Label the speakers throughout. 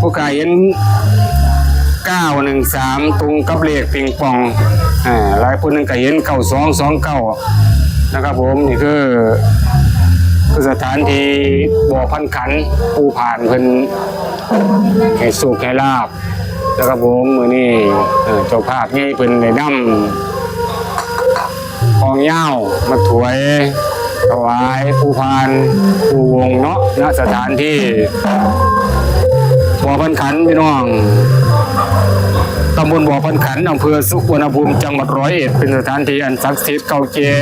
Speaker 1: ผู้กายเห็นเก้าหนึ่งสามตรงกับเลขปิงปองอ่าหลายคนนึงก็เห็นเก้าสองสองเก้านะครับผมนี่คือคือสถานที่บ่อพันขันปูผ่านเพิ่นให้สุขให้ลาบแล้วก็ผมมือนี่เออเจ้าภาพนี่เพิ่นได้นำกองเย้ามาถวย ถวายปูพานปูวงเนาะณสถานที่บ่อพันขันพี่น้องตำบลบ่อพันขันอำเภอสุวรรณภูมิจังหวัดร้อยเอ็ดเป็นสถานที่อันศักดิ์สิทธิ์เก่าแก่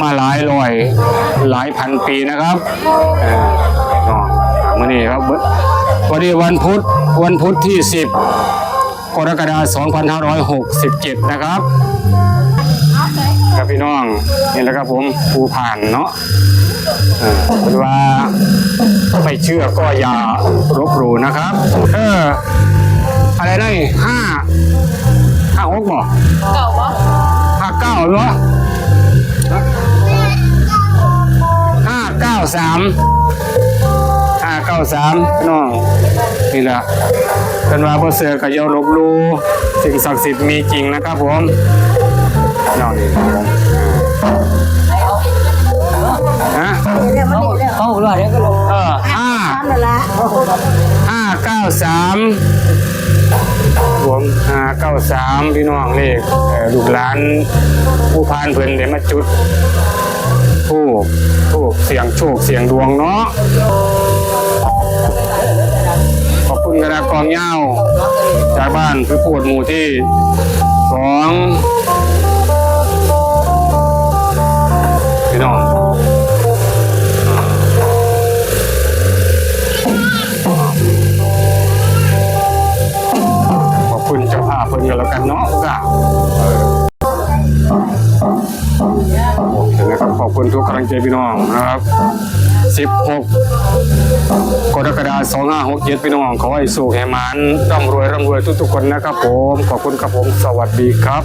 Speaker 1: มาหลายร้อยหลายพันปีนะครับออเนาะมื้อนี้ครับวันนี้วันพุธวันพุธที่ 10กรกฎาคม2567 นะครับครับพี่น้อง นี่แหละครับผมภูผ่านเนาะเออเป็นว่าไม่เชื่อก็อย่าลบหลู่นะครับเอออะไรนั่นห้าห้าหกบ่
Speaker 2: เก่า
Speaker 1: ห้าเก้าเหรอห้าเก้าสามห้าเก้าสามน้องนี่แหละเป็นว่าพอเสือกับยาลบหลูสิ่งศักดิ์สิทธิ์มีจริงนะครับผมน้องนี่ครับผม
Speaker 3: เขาบอกว่าเดี๋ยวก็ลง
Speaker 1: เออห้า
Speaker 3: นั่นละ
Speaker 1: ห้าเก้าสามรวมห้าเก้าสามพี่น้องเลขลูกหลานผู้พานเพิ่นได้มาจุดทูบทูบเสียงโชคเสียงดวงเนาะขอบคุณกระดากองเหย้าจากบ้านคือปวดหมู่ที่สองาเพิ่นกันแล้วกันเนาะจ้าโอเคนะครับขอบคุณทุกกำลังใจพี่น้องนะครับ 16 กรกฎาคม2567พี่น้องขอให้สุขให้มันร่ำรวยร่ำรวยทุกๆคนนะครับผม ขอบคุณครับผม สวัสดีครับ